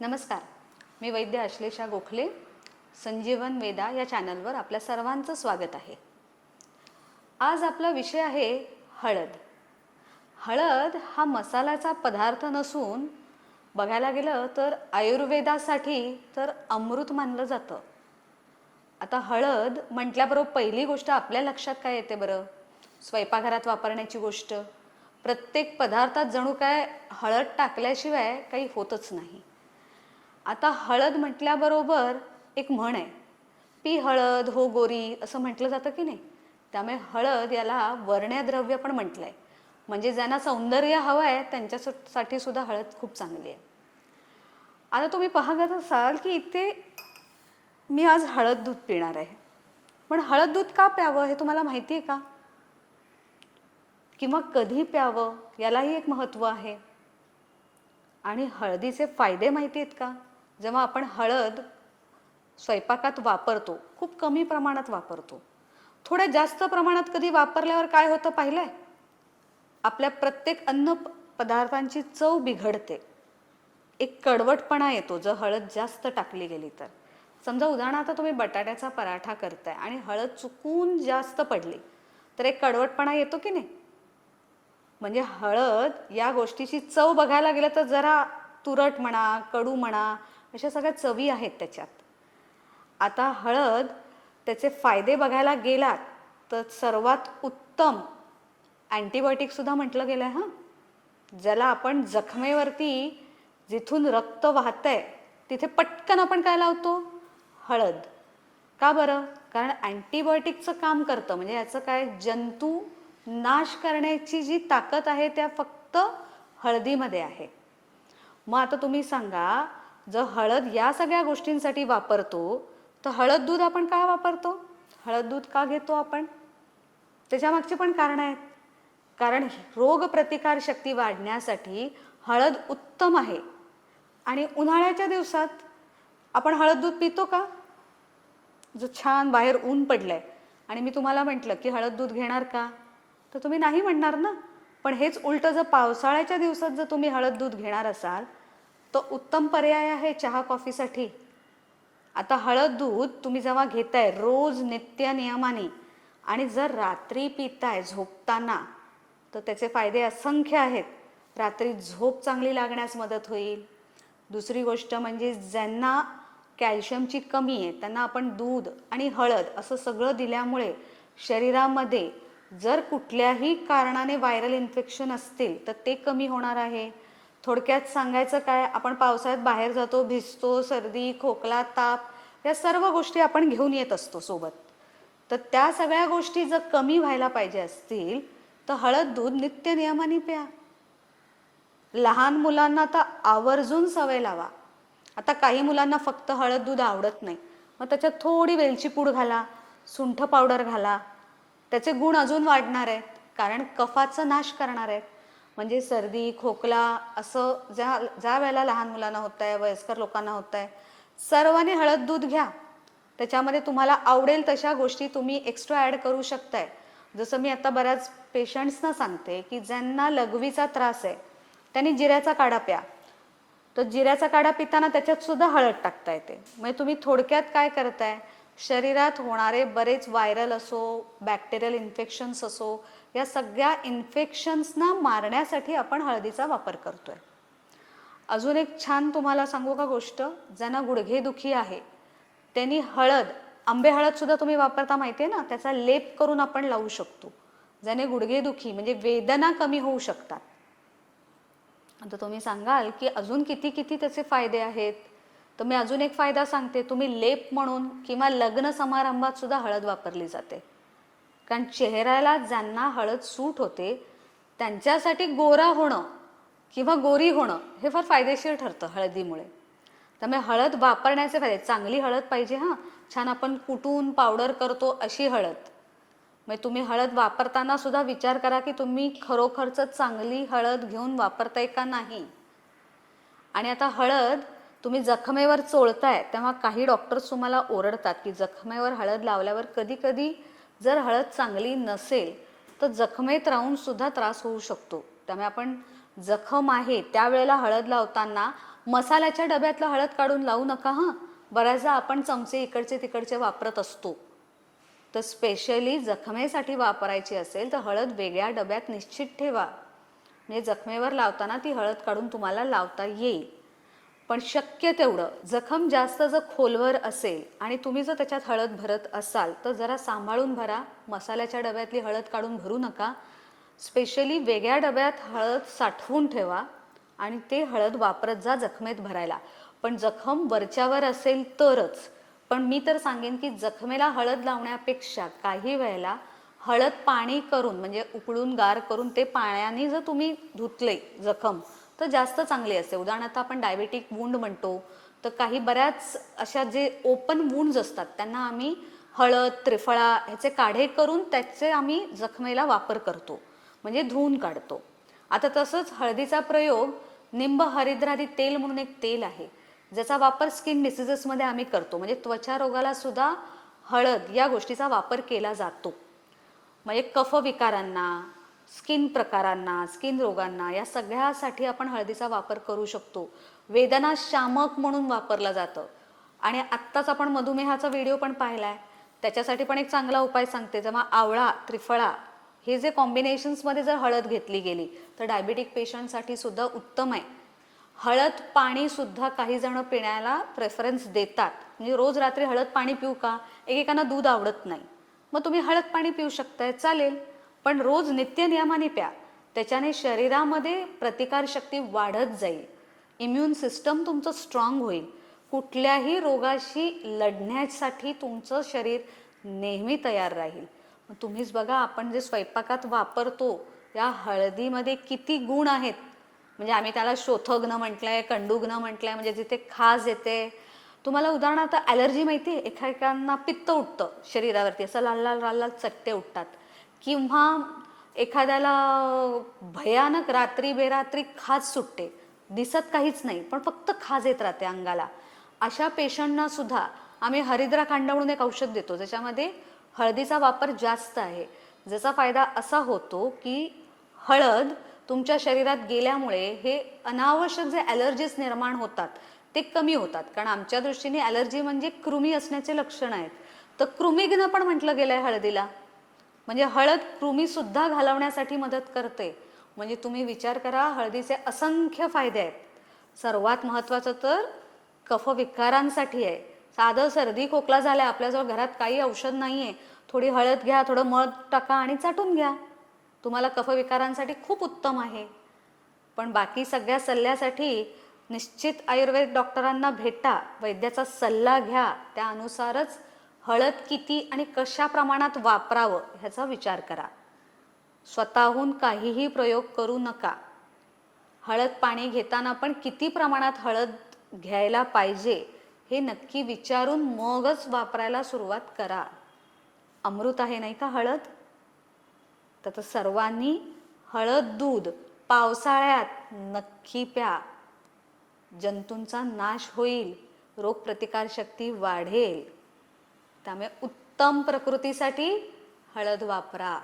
नमस्कार. मी वैद्य अश्लेषा गोखले संजीवन वेदा या चॅनलवर आपल्या सर्वांचं स्वागत आहे. आज आपला विषय आहे हळद. हळद हा मसाल्याचा पदार्थ नसून बघायला गेलं तर आयुर्वेदासाठी तर अमृत मानलं जातं. आता हळद म्हटल्याबरोबर पहिली गोष्ट आपल्या लक्षात काय येते बरं? स्वयंपाकघरात वापरण्याची गोष्ट. प्रत्येक पदार्थात जणू काय हळद टाकल्याशिवाय काही होतच नाही. आता हळद म्हटल्याबरोबर एक म्हण आहे. पी हळद हो गोरी असं म्हटलं जातं की नाही? त्यामुळे हळद याला वर्ण्यद्रव्य पण म्हटलं आहे म्हणजे ज्यांना सौंदर्य हवं आहे त्यांच्यासाठी सुद्धा हळद खूप चांगली आहे. आता तुम्ही पाहत असाल की इथे मी आज हळद दूध पिणार आहे. पण हळद दूध का प्यावं हे तुम्हाला माहिती आहे का? किंवा कधी प्यावं यालाही एक महत्त्व आहे. आणि हळदीचे फायदे माहिती आहेत का? जेव्हा आपण हळद स्वयंपाकात वापरतो खूप कमी प्रमाणात वापरतो. थोड्या जास्त प्रमाणात कधी वापरल्यावर काय होतं पाहिलंय? आपल्या प्रत्येक अन्न पदार्थांची चव बिघडते. एक कडवटपणा येतो जर हळद जास्त टाकली गेली तर. समजा उदाहरणार्थ तुम्ही बटाट्याचा पराठा करताय आणि हळद चुकून जास्त पडली तर एक कडवटपणा येतो की नाही? म्हणजे हळद या गोष्टीची चव बघायला गेलं तर जरा तुरट म्हणा कडू म्हणा अशा सगळ्या चवी आहेत त्याच्यात. आता हळद त्याचे फायदे बघायला गेलात तर सर्वात उत्तम अँटीबायोटिकसुद्धा म्हटलं गेलं आहे हां. ज्याला आपण जखमेवरती जिथून रक्त वाहतंय तिथे पटकन आपण काय लावतो? हळद. का बरं? कारण अँटीबायोटिकचं काम करतं म्हणजे याचं काय जंतू नाश करण्याची जी ताकद आहे त्या फक्त हळदीमध्ये आहे. मग आता तुम्ही सांगा जर हळद या सगळ्या गोष्टींसाठी वापरतो तर हळद दूध आपण का वापरतो? हळद दूध का घेतो आपण? त्याच्यामागची पण कारणं आहेत. कारण रोगप्रतिकारशक्ती शक्ती वाढण्यासाठी हळद उत्तम आहे. आणि उन्हाळ्याच्या दिवसात आपण हळद दूध पितो का? जो छान बाहेर ऊन पडलं आहे आणि मी तुम्हाला म्हटलं की हळद दूध घेणार का? तर तुम्ही नाही म्हणणार ना. पण हेच उलटं जर पावसाळ्याच्या दिवसात जर तुम्ही हळद दूध घेणार असाल तो उत्तम पर्याय आहे चहा कॉफीसाठी. आता हळद दूध तुम्ही जेव्हा घेताय रोज नित्य नियमाने आणि जर रात्री पिताय झोपताना तर त्याचे फायदे असंख्य आहेत. रात्री झोप चांगली लागण्यास मदत होईल. दुसरी गोष्ट म्हणजे ज्यांना कॅल्शियमची कमी आहे त्यांना आपण दूध आणि हळद असं सगळं दिल्यामुळे शरीरामध्ये जर कुठल्याही कारणाने व्हायरल इन्फेक्शन असतील तर ते कमी होणार आहे. थोडक्यात सांगायचं काय आपण पावसाळ्यात बाहेर जातो भिजतो सर्दी खोकला ताप या सर्व गोष्टी आपण घेऊन येत असतो सोबत. तर त्या सगळ्या गोष्टी जर कमी व्हायला पाहिजे असतील तर हळद दूध नित्य नियमाने प्या. लहान मुलांना तर आवर्जून सवय लावा. आता काही मुलांना फक्त हळद दूध आवडत नाही. मग त्याच्यात थोडी वेलची पूड घाला सुंठ पावडर घाला. त्याचे गुण अजून वाढणार आहेत कारण कफाचा नाश करणार आहेत. म्हणजे सर्दी खोकला असं ज्या ज्या वेळेला लहान मुलांना होत आहे वयस्कर लोकांना होत आहे सर्वांनी हळद दूध घ्या. त्याच्यामध्ये तुम्हाला आवडेल तशा गोष्टी तुम्ही एक्स्ट्रा ॲड करू शकताय. जसं मी आता बऱ्याच पेशंट्सना सांगते की ज्यांना लघवीचा त्रास आहे त्यांनी जिऱ्याचा काढा प्या. तर जिऱ्याचा काढा पिताना त्याच्यात सुद्धा हळद टाकता येते. म्हणजे तुम्ही थोडक्यात काय करताय? शरीरात होणारे बरेच व्हायरल असो बॅक्टेरियल इन्फेक्शन्स असो या सगळ्या इन्फेक्शन्सना मारण्यासाठी आपण हळदीचा वापर करतोय. अजून एक छान तुम्हाला सांगू का गोष्ट? ज्यांना गुडघेदुखी आहे त्यांनी हळद आंबे हळदसुद्धा तुम्ही वापरता माहिती आहे ना? त्याचा लेप करून आपण लावू शकतो. ज्याने गुडघेदुखी म्हणजे वेदना कमी होऊ शकतात. आता तुम्ही सांगाल की अजून किती किती त्याचे फायदे आहेत? तर मी अजून एक फायदा सांगते. तुम्ही लेप म्हणून किंवा लग्न समारंभात सुद्धा हळद वापरली जाते. कारण चेहऱ्याला ज्यांना हळद सूट होते त्यांच्यासाठी गोरा होणं किंवा गोरी होणं हे फार फायदेशीर ठरतं हळदीमुळे. त्यामुळे हळद वापरण्याचे फायदे चांगली हळद पाहिजे हां. छान आपण कुटून पावडर करतो अशी हळद. म्हणजे तुम्ही हळद वापरताना सुद्धा विचार करा की तुम्ही खरोखरच चांगली हळद घेऊन वापरताय का नाही? आणि आता हळद तुम्ही जखमेवर चोळताय तेव्हा काही डॉक्टर्स तुम्हाला ओरडतात की जखमेवर हळद लावल्यावर कधी कधी जर हळद चांगली नसेल तर जखमेत राहून सुद्धा त्रास होऊ शकतो. त्यामुळे आपण जखम आहे त्यावेळेला हळद लावताना मसाल्याच्या डब्यातलं हळद काढून लावू नका हां. बऱ्याचदा आपण चमचे इकडचे तिकडचे वापरत असतो. तर स्पेशली जखमेसाठी वापरायची असेल तर हळद वेगळ्या डब्यात निश्चित ठेवा. म्हणजे जखमेवर लावताना ती हळद काढून तुम्हाला लावता येईल. पण शक्य तेवढं. जखम जास्त जर खोलवर असेल आणि तुम्ही जर त्याच्यात हळद भरत असाल तर जरा सांभाळून भरा. मसाल्याच्या डब्यातली हळद काढून भरू नका. स्पेशली वेगळ्या डब्यात हळद साठवून ठेवा आणि ते हळद वापरत जा जखमेत भरायला. पण जखम वरच्यावर असेल तरच. पण मी तर सांगेन की जखमेला हळद लावण्यापेक्षा काही वेळेला हळद पाणी करून म्हणजे उकळून गार करून ते पाण्याने जर तुम्ही धुतले जखम तर जास्त चांगली असते. उदाहरणार्थ आपण डायबेटिक वुंड म्हणतो तर काही बऱ्याच अशा जे ओपन वुंड्स असतात त्यांना आम्ही हळद त्रिफळा ह्याचे काढे करून त्याचे आम्ही जखमेला वापर करतो म्हणजे धुवून काढतो. आता तसंच हळदीचा प्रयोग निंब हरिद्रादी तेल म्हणून एक तेल आहे ज्याचा वापर स्किन डिसिजेसमध्ये आम्ही करतो म्हणजे त्वचा रोगाला सुद्धा हळद या गोष्टीचा वापर केला जातो. म्हणजे कफ विकारांना स्किन प्रकारांना स्किन रोगांना या सगळ्यासाठी आपण हळदीचा वापर करू शकतो. वेदना शामक म्हणून वापरलं जातं. आणि आत्ताच आपण मधुमेहाचा व्हिडिओ पण पाहिला आहे त्याच्यासाठी पण एक चांगला उपाय सांगते जेव्हा आवळा त्रिफळा हे जे कॉम्बिनेशन्समध्ये जर हळद घेतली गेली तर डायबिटिक पेशंटसाठी सुद्धा उत्तम आहे. हळद पाणी सुद्धा काही जण पिण्याला प्रेफरन्स देतात. म्हणजे रोज रात्री हळद पाणी पिऊ का? एकेकांना दूध आवडत नाही. मग तुम्ही हळद पाणी पिऊ शकताय चालेल. पण रोज नित्य नियमाने प्या. त्याच्याने शरीरामध्ये प्रतिकारशक्ती वाढत जाईल. इम्युन सिस्टम तुमचं स्ट्रॉंग होईल. कुठल्याही रोगाशी लढण्यासाठी तुमचं शरीर नेहमी तयार राहील. तुम्हीच बघा आपण जे स्वयंपाकात वापरतो या हळदीमध्ये किती गुण आहेत. म्हणजे आम्ही त्याला शोथग्न म्हटलंय कंडुग्न म्हटलंय म्हणजे जिथे खाज येते. तुम्हाला उदाहरणार्थ ॲलर्जी माहिती आहे एखाद्यांना पित्त उठतं शरीरावरती. असं लाल लाल लाल लाल चट्टे उठतात. किंवा एखाद्याला भयानक रात्री बेरात्री खाज सुटते. दिसत काहीच नाही पण फक्त खाज येत राहते अंगाला. अशा पेशंटना सुद्धा आम्ही हरिद्राकांड म्हणून एक औषध देतो ज्याच्यामध्ये हळदीचा वापर जास्त आहे. ज्याचा फायदा असा होतो की हळद तुमच्या शरीरात गेल्यामुळे हे अनावश्यक जे ॲलर्जीज निर्माण होतात ते कमी होतात. कारण आमच्या दृष्टीने ॲलर्जी म्हणजे कृमी असण्याचे लक्षण आहेत. तर कृमिघ्न पण म्हटलं गेलं आहे हळदीला. म्हणजे हळद कृमीसुद्धा घालवण्यासाठी मदत करते. म्हणजे तुम्ही विचार करा हळदीचे असंख्य फायदे आहेत. सर्वात महत्त्वाचं तर कफविकारांसाठी आहे. साधं सर्दी खोकला झाला आपल्याजवळ घरात काही औषध नाही आहे थोडी हळद घ्या थोडं मध टाका आणि चाटून घ्या. तुम्हाला कफविकारांसाठी खूप उत्तम आहे. पण बाकी सगळ्या सल्ल्यासाठी निश्चित आयुर्वेद डॉक्टरांना भेटा वैद्याचा सल्ला घ्या त्यानुसारच हळद किती आणि कशा प्रमाणात वापरावं ह्याचा विचार करा. स्वतःहून काहीही प्रयोग करू नका. हळद पाणी घेताना पण किती प्रमाणात हळद घ्यायला पाहिजे हे नक्की विचारून मगच वापरायला सुरुवात करा. अमृत आहे नाही का हळद? तर सर्वांनी हळद दूध पावसाळ्यात नक्की प्या. जंतूंचा नाश होईल रोगप्रतिकारशक्ती वाढेल. त्यामुळे उत्तम प्रकृतीसाठी हळद वापरा.